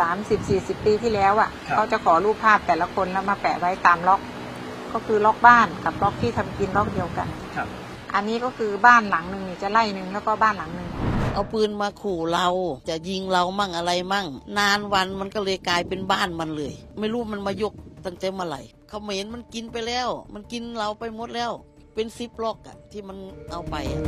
สามสิบสี่สิบปีที่แล้วอะครับ เขาจะขอรูปภาพแต่ละคนแล้วมาแปะไว้ตามล็อก ก็คือล็อกบ้านกับล็อกที่ทำกินล็อกเดียวกัน ครับ อันนี้ก็คือบ้านหลังหนึ่งนี่จะไล่หนึ่งแล้วก็บ้านหลังหนึ่ง เอาปืนมาขู่เรา จะยิงเรามั่งอะไรมั่ง นานวันมันก็เลยกลายเป็นบ้านมันเลย ไม่รู้มันมายกตั้งแต่เมื่อไหร่เขาเห็นมันกินไปแล้ว มันกินเราไปหมดแล้ว เป็นซิปล็อกอะที่มันเอาไปอะ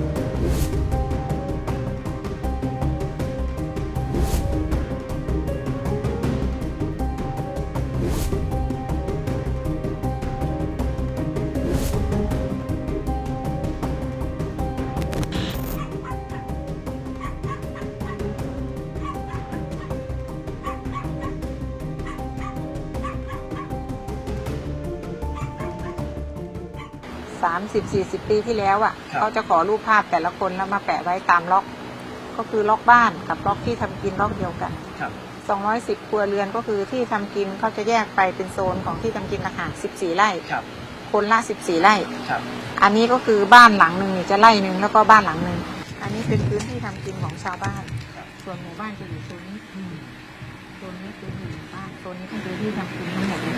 สามสิบสี่สิบปีที่แล้วอะครับ เขาจะขอรูปภาพแต่ละคนแล้วมาแปะไว้ตามล็อก ก็คือล็อกบ้านกับล็อกที่ทำกินล็อกเดียวกัน ครับ 210 ครัวเรือนก็คือที่ทำกินเขาจะแยกไปเป็นโซนของที่ทำกินต่างหาก14 ไร่ ครับ คนละ 14 ไร่ ครับ อันนี้ก็คือบ้านหลังหนึ่งนี่จะไร่หนึ่งแล้วก็บ้านหลังหนึ่ง อันนี้เป็นพื้นที่ทำกินของชาวบ้าน ครับ ส่วนหมู่บ้านจะอยู่โซนนี้โซนนี้คือหมู่บ้านโซนนี้เป็นพื้นที่ทำกินทั้งหมดเลย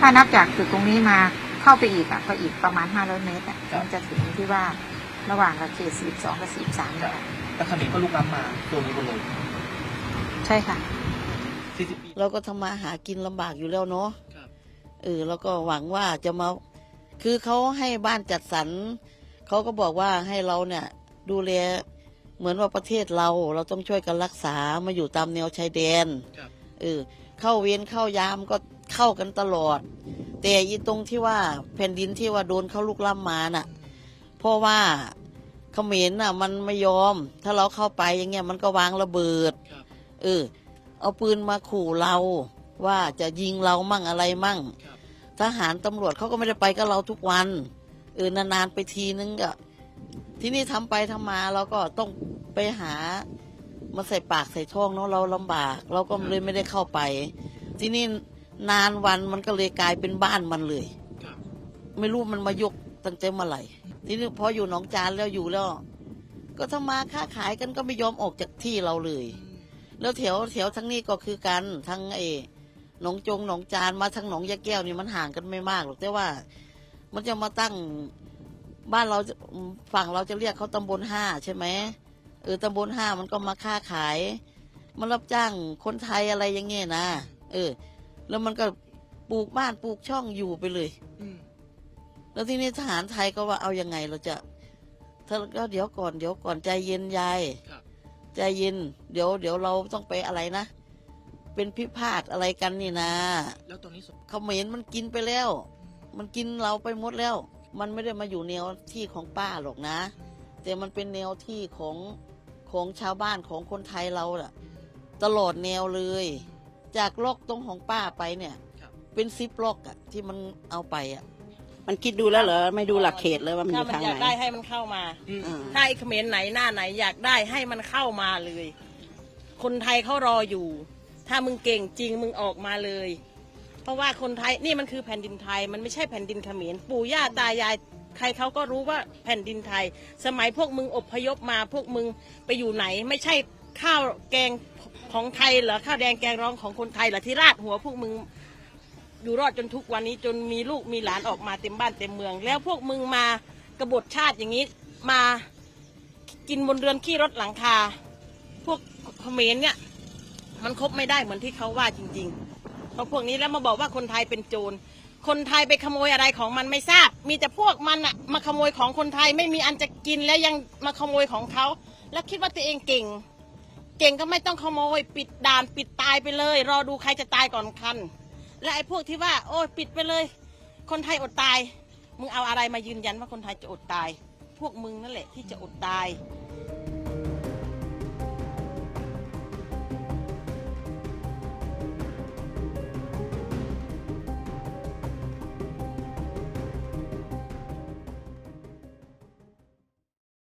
ถ้านับจากจุดตรงนี้มา เข้าไปอีกอะก็อีกประมาณ500เมตรอะมันจะถึงที่ว่าระหว่างกับเขต42กับ43นะคะแล้วคราวนี้ก็ลุกล้ำมาตัวนี้หมดเลยใช่ค่ะ 40ปี เราก็ทำมาหากินลำบากอยู่แล้วเนาะครับ เออแล้วก็หวังว่าจะมา คือเขาให้บ้านจัดสรรเขาก็บอกว่าให้เราเนี่ย ดูแลเหมือนว่าประเทศเรา เราต้องช่วยกันรักษามาอยู่ตามแนวชายแดนครับ เออเข้าเวรเข้ายามก็เข้ากันตลอด แต่อีตรงที่ว่าแผ่นดินที่ว่าโดนเขาลุกล้ำมาน่ะ เพราะว่าเขมรน่ะ มันไม่ยอม ถ้าเราเข้าไปอย่างเงี้ยมันก็วางระเบิดครับเออเอาปืนมาขู่เราว่าจะยิงเรามั่งอะไรมั่งครับทหารตำรวจเขาก็ไม่ได้ไปกับเราทุกวันเออนานๆไปทีนึงก็ที่นี่ทำไปทำมาเราก็ต้องไปหามาใส่ปากใส่ท้องเนาะเราลำบาก เราก็เลยไม่ได้เข้าไป ที่นี่ นานวันมันก็เลยกลายเป็นบ้านมันเลยครับไม่รู้มันมายกตั้งแต่เมื่อไหร่ทีนี้พออยู่หนองจานแล้วอยู่แล้ว ก็ทำมาค้าขายกันก็ไม่ยอมออกจากที่เราเลย แล้วแถวแถวทั้งนี้ก็คือกันทั้งไอ้หนองจงหนองจานมาทั้งหนองยะแก้วนี่มันห่างกันไม่มากหรอกแต่ว่า มันจะมาตั้งบ้านเราจะฝั่งเราจะเรียกเขาตำบลห้าใช่ไหมเออตำบลห้ามันก็มาค้าขายมารับจ้างคนไทยอะไรอย่างเงี้ยนะเออ แล้วมันก็ปลูกบ้านปลูกช่องอยู่ไปเลย อืมแล้วที่นี่ทหารไทยก็ว่าเอายังไงเราจะถ้าก็เดี๋ยวก่อนเดี๋ยวก่อนใจเย็นยาย ครับ ใจเย็น เดี๋ยวเดี๋ยวเราต้องไปอะไรนะ เป็นพิพาทอะไรกันนี่นะแล้วตรงนี้สเขาเห็นมันกินไปแล้ว มันกินเราไปหมดแล้ว มันไม่ได้มาอยู่แนวที่ของป้าหรอกนะ แต่มันเป็นแนวที่ของของชาวบ้านของคนไทยเราล่ะตลอดแนวเลย จากล็อกตรงของป้าไปเนี่ย ครับ เป็นซิปล็อกอะที่มันเอาไปอะมันคิดดูแล้วเหรอไม่ดูหลักเขตเลยว่ามันอถ้ายู่มันทางอยากไหนได้ให้มันเข้ามา อืมอ่าถ้าไอ้เขมรไหนหน้าไหนอยากได้ให้มันเข้ามาเลย คนไทยเขารออยู่ ถ้ามึงเก่งจริงมึงออกมาเลย เพราะว่าคนไทยนี่มันคือแผ่นดินไทย มันไม่ใช่แผ่นดินเขมรปู่ย่าตายายใครเขาก็รู้ว่าแผ่นดินไทย สมัยพวกมึงอพยพมาพวกมึงไปอยู่ไหน ไม่ใช่ ข้าวแกงของไทยเหรอข้าวแดงแกงร้องของคนไทยเหรอที่ราดหัวพวกมึงอยู่รอดจนทุกวันนี้จนมีลูกมีหลานออกมาเต็มบ้านเต็มเมือง แล้วพวกมึงมากบฏชาติอย่างนี้มากินบนเรือนขี้รถหลังคา พวกเขมรเนี่ยมันคบไม่ได้เหมือนที่เขาว่าจริงๆเพราะพวกนี้แล้วมาบอกว่าคนไทยเป็นโจรคนไทยไปขโมยอะไรของมันไม่ทราบ มีแต่พวกมันอะมาขโมยของคนไทยไม่มีอันจะกินแล้วยังมาขโมยของเขา แล้วคิดว่าตัวเองเก่ง เก่งก็ไม่ต้องขโมย ปิดด่านปิดตายไปเลย รอดูใครจะตายก่อนคัน และไอ้พวกที่ว่า โอ้ยปิดไปเลย คนไทยอดตาย มึงเอาอะไรมายืนยันว่าคนไทยจะอดตาย พวกมึงนั่นแหละที่จะอดตาย